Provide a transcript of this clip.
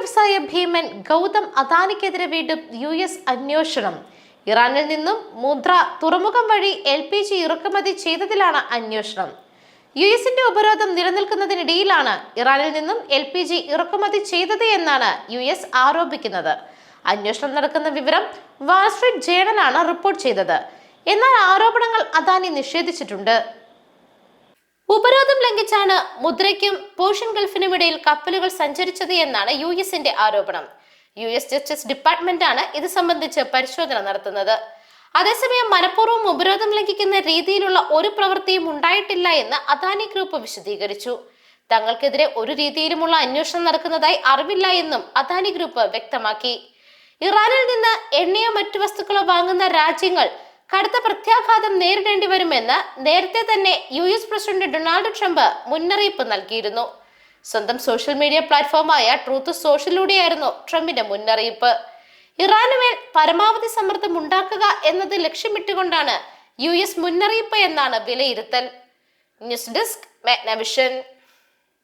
വ്യവസായ ഭീമൻ ഗൗതം അദാനിക്കെതിരെ വീണ്ടും U S അന്വേഷണം. ഇറാനിൽ നിന്നും മുദ്ര തുറമുഖം വഴി എൽ പി ജി ഇറക്കുമതി ചെയ്തതിലാണ് അന്വേഷണം. യു എസിന്റെ ഉപരോധം നിലനിൽക്കുന്നതിനിടയിലാണ് ഇറാനിൽ നിന്നും എൽ പി ജി ഇറക്കുമതി ചെയ്തത് എന്നാണ് യു എസ് ആരോപിക്കുന്നത്. അന്വേഷണം നടക്കുന്ന വിവരം വാൾസ്ട്രീറ്റ് ജേണലാണ് റിപ്പോർട്ട് ചെയ്തത്. എന്നാൽ ആരോപണങ്ങൾ അദാനി നിഷേധിച്ചിട്ടുണ്ട്. ഉപരോധം ലംഘിച്ചാണ് മുദ്രയ്ക്കും പേർഷ്യൻ ഗൾഫിനും ഇടയിൽ കപ്പലുകൾ സഞ്ചരിച്ചത് എന്നാണ് യു എസിന്റെ ആരോപണം. യു എസ് ജസ്റ്റിസ് ഡിപ്പാർട്ട്മെന്റ് ആണ് ഇത് സംബന്ധിച്ച് പരിശോധന നടത്തുന്നത്. അതേസമയം മനഃപൂർവം ഉപരോധം ലംഘിക്കുന്ന രീതിയിലുള്ള ഒരു പ്രവൃത്തിയും ഉണ്ടായിട്ടില്ല എന്ന് അദാനി ഗ്രൂപ്പ് വിശദീകരിച്ചു. തങ്ങൾക്കെതിരെ ഒരു രീതിയിലുമുള്ള അന്വേഷണം നടക്കുന്നതായി അറിവില്ല എന്നും അദാനി ഗ്രൂപ്പ് വ്യക്തമാക്കി. ഇറാനിൽ നിന്ന് എണ്ണയോ മറ്റു വസ്തുക്കളോ വാങ്ങുന്ന രാജ്യങ്ങൾ കടുത്ത പ്രത്യാഘാതം നേരിടേണ്ടി വരുമെന്ന് നേരത്തെ തന്നെ U S president Donald Trump മുന്നറിയിപ്പ് നൽകിയിരുന്നു. സ്വന്തം സോഷ്യൽ മീഡിയ പ്ലാറ്റ്ഫോമായ ട്രൂത്ത് സോഷ്യലിലൂടെയായിരുന്നു ട്രംപിന്റെ മുന്നറിയിപ്പ്. ഇറാനുമേൽ പരമാവധി സമ്മർദ്ദം ഉണ്ടാക്കുക എന്നത് ലക്ഷ്യമിട്ടുകൊണ്ടാണ് യു എസ് മുന്നറിയിപ്പ് എന്നാണ് വിലയിരുത്തൽ. News desk Magnavision.